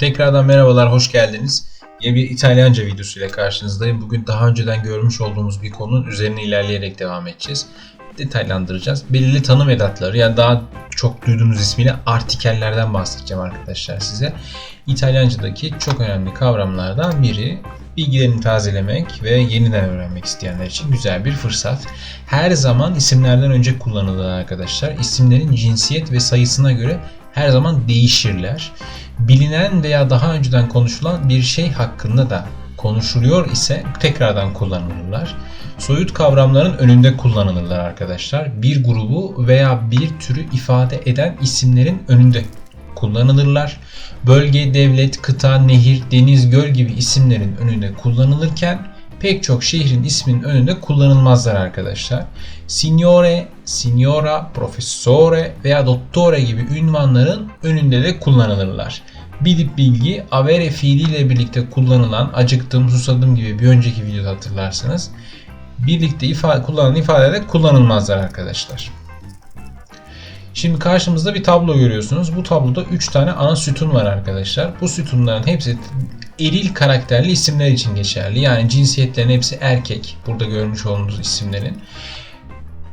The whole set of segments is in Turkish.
Tekrardan merhabalar, hoş geldiniz. Yeni bir İtalyanca videosu ile karşınızdayım. Bugün daha önceden görmüş olduğumuz bir konunun üzerine ilerleyerek devam edeceğiz. Detaylandıracağız. Belirli tanım edatları yani daha çok duyduğunuz ismiyle artikellerden bahsedeceğim arkadaşlar size. İtalyancadaki çok önemli kavramlardan biri. Bilgilerini tazelemek ve yeniden öğrenmek isteyenler için güzel bir fırsat. Her zaman isimlerden önce kullanılır arkadaşlar. İsimlerin cinsiyet ve sayısına göre her zaman değişirler. Bilinen veya daha önceden konuşulan bir şey hakkında da konuşuluyor ise tekrardan kullanılırlar. Soyut kavramların önünde kullanılırlar arkadaşlar. Bir grubu veya bir türü ifade eden isimlerin önünde kullanılırlar. Bölge, devlet, kıta, nehir, deniz, göl gibi isimlerin önünde kullanılırken pek çok şehrin isminin önünde kullanılmazlar arkadaşlar. Signore, signora, professore veya dottore gibi ünvanların önünde de kullanılırlar. Bilip bilgi, avere fiiliyle birlikte kullanılan acıktım, susadım gibi bir önceki videoda hatırlarsınız. Birlikte ifade, kullanılan ifadeler kullanılmazlar arkadaşlar. Şimdi karşımızda bir tablo görüyorsunuz. Bu tabloda 3 tane ana sütun var arkadaşlar. Bu sütunların hepsi eril karakterli isimler için geçerli. Yani cinsiyetlerin hepsi erkek. Burada görmüş olduğunuz isimlerin.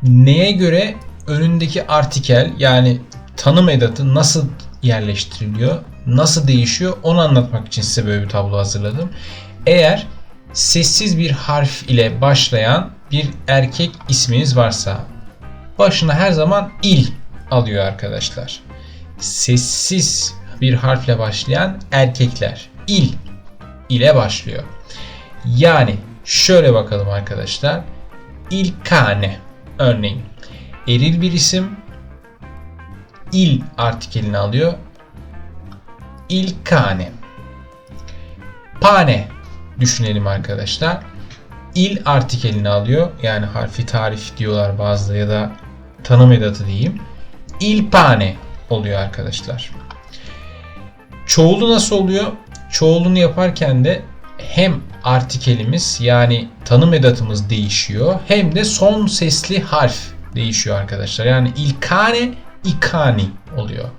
Neye göre önündeki artikel yani tanım edatı nasıl yerleştiriliyor, nasıl değişiyor onu anlatmak için size böyle bir tablo hazırladım. Eğer sessiz bir harf ile başlayan bir erkek isminiz varsa başına her zaman il alıyor arkadaşlar. Sessiz bir harfle başlayan erkekler il ile başlıyor. Yani şöyle bakalım arkadaşlar. İlkane örneğin eril bir isim il artikelini alıyor. İlkane. Pane düşünelim arkadaşlar. İl artikelini alıyor. Yani harfi tarif diyorlar bazıları ya da tanım edatı diyeyim. Il pane oluyor arkadaşlar. Çoğulu nasıl oluyor? Çoğulunu yaparken de hem artikelimiz yani tanım edatımız değişiyor hem de son sesli harf değişiyor arkadaşlar. Yani ilkane ikani oluyor.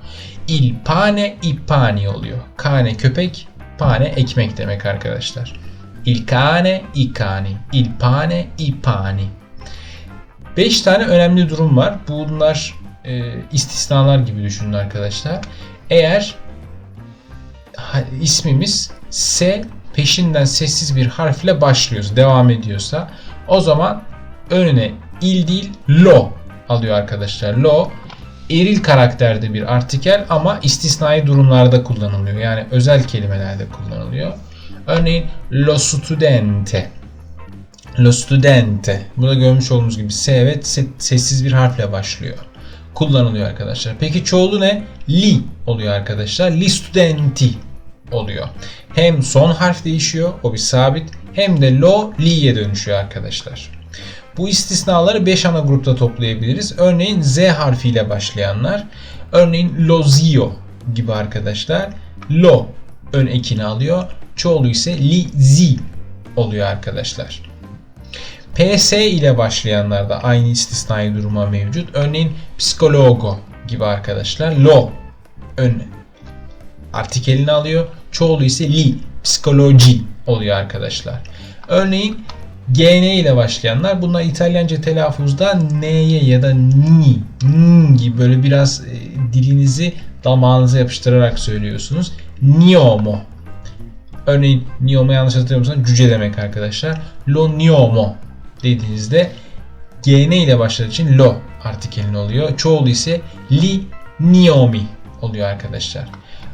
Il pane ipani oluyor. Kane köpek, pane ekmek demek arkadaşlar. Il cane ikani, il pane ipani. 5 tane önemli durum var. Bunlar e, istisnalar gibi düşünün arkadaşlar. Eğer ismimiz S peşinden sessiz bir harfle başlıyorsa, devam ediyorsa o zaman önüne il değil lo alıyor arkadaşlar. Lo eril karakterde bir artikel ama istisnai durumlarda kullanılıyor. Yani özel kelimelerde kullanılıyor. Örneğin lo studente. Lo studente. Burada görmüş olduğunuz gibi S evet sessiz bir harfle başlıyor. Kullanılıyor arkadaşlar. Peki çoğulu ne? Li oluyor arkadaşlar. Li studenti oluyor. Hem son harf değişiyor. O bir sabit. Hem de lo li'ye dönüşüyor arkadaşlar. Bu istisnaları 5 ana grupta toplayabiliriz. Örneğin Z harfiyle başlayanlar. Örneğin lozio gibi arkadaşlar. Lo ön ekini alıyor. Çoğulu ise li zi oluyor arkadaşlar. PS ile başlayanlar da aynı istisnai duruma mevcut. Örneğin psikologo gibi arkadaşlar. Lo ön artikelini alıyor. Çoğulu ise li, psikoloji oluyor arkadaşlar. Örneğin GN ile başlayanlar bunlar İtalyanca telaffuzda N'ye ya da ni, n gibi böyle biraz e, dilinizi damağınıza yapıştırarak söylüyorsunuz. Niomo. Örneğin Niomo yanlış hatırlamıyorsam cüce demek arkadaşlar. Lo Niomo dediğinizde GN ile başladığı için lo artikelin oluyor. Çoğulu ise li niomi oluyor arkadaşlar.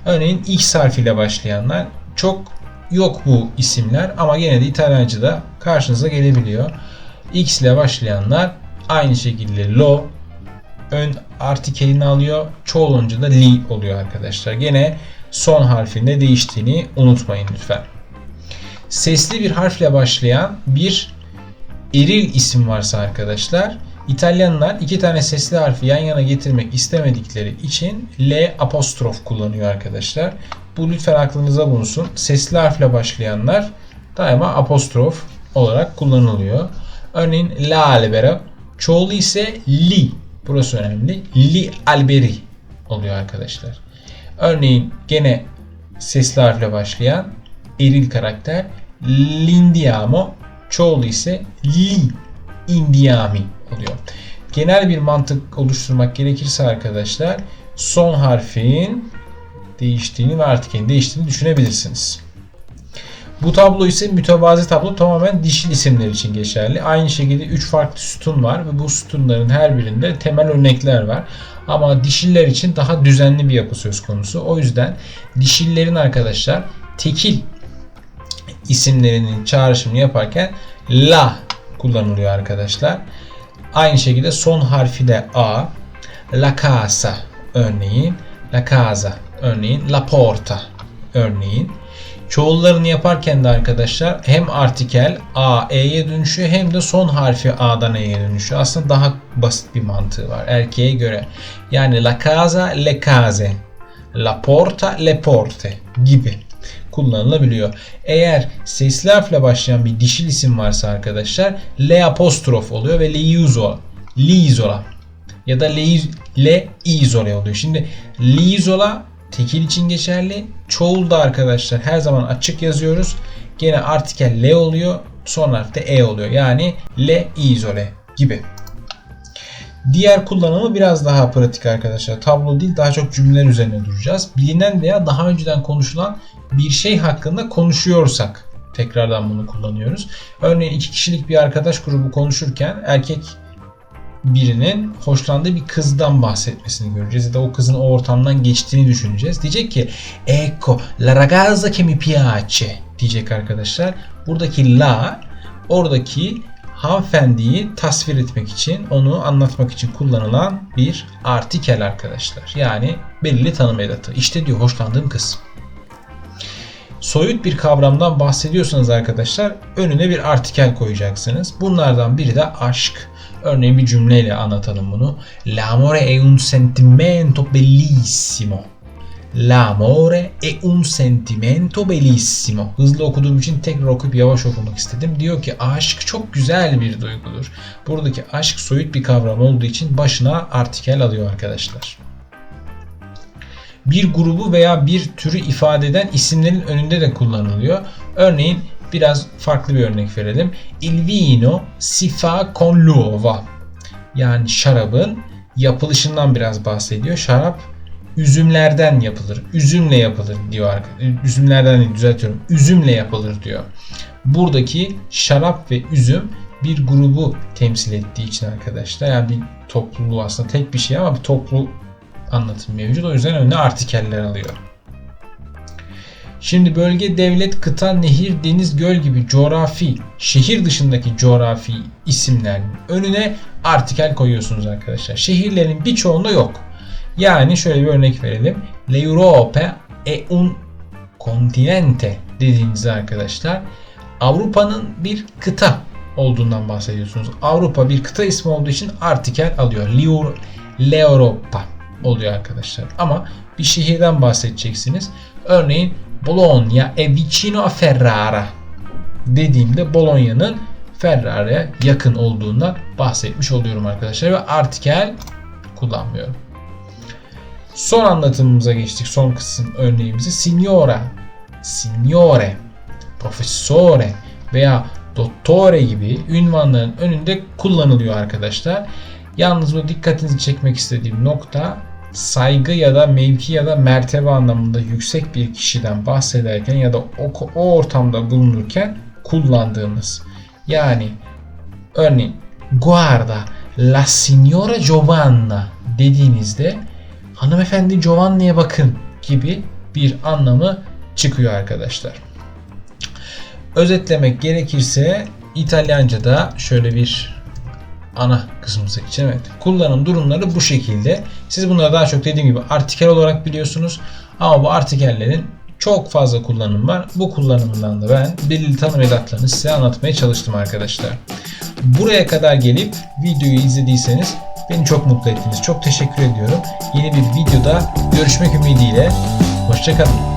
Örneğin X harfiyle başlayanlar çok yok bu isimler ama gene de İtalyanca'da karşınıza gelebiliyor. X ile başlayanlar aynı şekilde lo ön artikelini alıyor. Çoğulunca da li oluyor arkadaşlar. Gene son harfinde değiştiğini unutmayın lütfen. Sesli bir harfle başlayan bir eril isim varsa arkadaşlar İtalyanlar iki tane sesli harfi yan yana getirmek istemedikleri için L apostrof kullanıyor arkadaşlar. Bu lütfen aklınıza bulunsun. Sesli harfle başlayanlar daima apostrof olarak kullanılıyor. Örneğin la albera çoğulu ise li. Burası önemli. Li alberi oluyor arkadaşlar. Örneğin gene sesli harfle başlayan eril karakter l'indiamo. Çoğulu ise li indiami oluyor. Genel bir mantık oluşturmak gerekirse arkadaşlar son harfin değiştiğini ve artikelin değiştiğini düşünebilirsiniz. Bu tablo ise mütevazi tablo tamamen dişil isimler için geçerli. Aynı şekilde 3 farklı sütun var ve bu sütunların her birinde temel örnekler var. Ama dişiller için daha düzenli bir yapı söz konusu. O yüzden dişillerin arkadaşlar tekil isimlerinin çağrışımını yaparken la kullanılıyor arkadaşlar. Aynı şekilde son harfi de a. La casa örneğin. La casa örneğin. La porta örneğin. Çoğullarını yaparken de arkadaşlar hem artikel A, E'ye dönüşüyor hem de son harfi A'dan E'ye dönüşüyor. Aslında daha basit bir mantığı var erkeğe göre. Yani la casa, le case, la porta, le porte gibi kullanılabiliyor. Eğer sesli harfle başlayan bir dişil isim varsa arkadaşlar le apostrof oluyor ve le isola, li isola ya da le, oluyor. Şimdi li isola tekil için geçerli. Çoğulda arkadaşlar her zaman açık yazıyoruz. Gene artikel le oluyor. Son harf de e oluyor. Yani le izole gibi. Diğer kullanımı biraz daha pratik arkadaşlar. Tablo değil daha çok cümleler üzerine duracağız. Bilinen veya daha önceden konuşulan bir şey hakkında konuşuyorsak tekrardan bunu kullanıyoruz. Örneğin iki kişilik bir arkadaş grubu konuşurken erkek birinin hoşlandığı bir kızdan bahsetmesini göreceğiz. Ya da o kızın o ortamdan geçtiğini düşüneceğiz. Diyecek ki Ecco la ragazza che mi piace diyecek arkadaşlar. Buradaki la oradaki hanımefendiyi tasvir etmek için, onu anlatmak için kullanılan bir artikel arkadaşlar. Yani belirli tanım edatı. İşte diyor hoşlandığım kız. Soyut bir kavramdan bahsediyorsanız arkadaşlar önüne bir artikel koyacaksınız. Bunlardan biri de aşk. Örneğin bir cümleyle anlatalım bunu. L'amore è un sentimento bellissimo. L'amore è un sentimento bellissimo. Hızlı okuduğum için tekrar okuyup yavaş okumak istedim. Diyor ki aşk çok güzel bir duygudur. Buradaki aşk soyut bir kavram olduğu için başına artikel alıyor arkadaşlar. Bir grubu veya bir türü ifade eden isimlerin önünde de kullanılıyor. Örneğin biraz farklı bir örnek verelim. Il vino si fa con l'uova. Yani şarabın yapılışından biraz bahsediyor. Şarap üzümlerden yapılır. Üzümle yapılır diyor arkadaşlar. Üzümlerden değil, düzeltiyorum. Üzümle yapılır diyor. Buradaki şarap ve üzüm bir grubu temsil ettiği için arkadaşlar yani bir topluluğu aslında tek bir şey ama bir toplu anlatım mevcut. O yüzden önüne artikeller alıyor. Şimdi bölge, devlet, kıta, nehir, deniz, göl gibi coğrafi, şehir dışındaki coğrafi isimlerin önüne artikel koyuyorsunuz arkadaşlar. Şehirlerin birçoğunda yok. Yani şöyle bir örnek verelim. L'Europe è un continente dediğinizde arkadaşlar Avrupa'nın bir kıta olduğundan bahsediyorsunuz. Avrupa bir kıta ismi olduğu için artikel alıyor. L'Europa oluyor arkadaşlar. Ama bir şehirden bahsedeceksiniz. Örneğin Bologna è vicino a Ferrara dediğimde Bologna'nın Ferrara'ya yakın olduğundan bahsetmiş oluyorum arkadaşlar ve artikel kullanmıyorum. Son anlatımımıza geçtik. Son kısım örneğimizi signora, signore, professore veya dottore gibi ünvanların önünde kullanılıyor arkadaşlar. Yalnız bu dikkatinizi çekmek istediğim nokta saygı ya da mevki ya da mertebe anlamında yüksek bir kişiden bahsederken ya da o, o ortamda bulunurken kullandığımız. Yani örneğin guarda la signora Giovanna dediğinizde hanımefendi Giovanna'ya bakın gibi bir anlamı çıkıyor arkadaşlar. Özetlemek gerekirse İtalyanca'da şöyle bir ana kısmımıza geçelim. Evet. Kullanım durumları bu şekilde. Siz bunları daha çok dediğim gibi artikel olarak biliyorsunuz. Ama bu artikellerin çok fazla kullanım var. Bu kullanımından da ben belirli tanım edatlarını size anlatmaya çalıştım arkadaşlar. Buraya kadar gelip videoyu izlediyseniz beni çok mutlu ettiniz. Çok teşekkür ediyorum. Yeni bir videoda görüşmek ümidiyle. Hoşçakalın.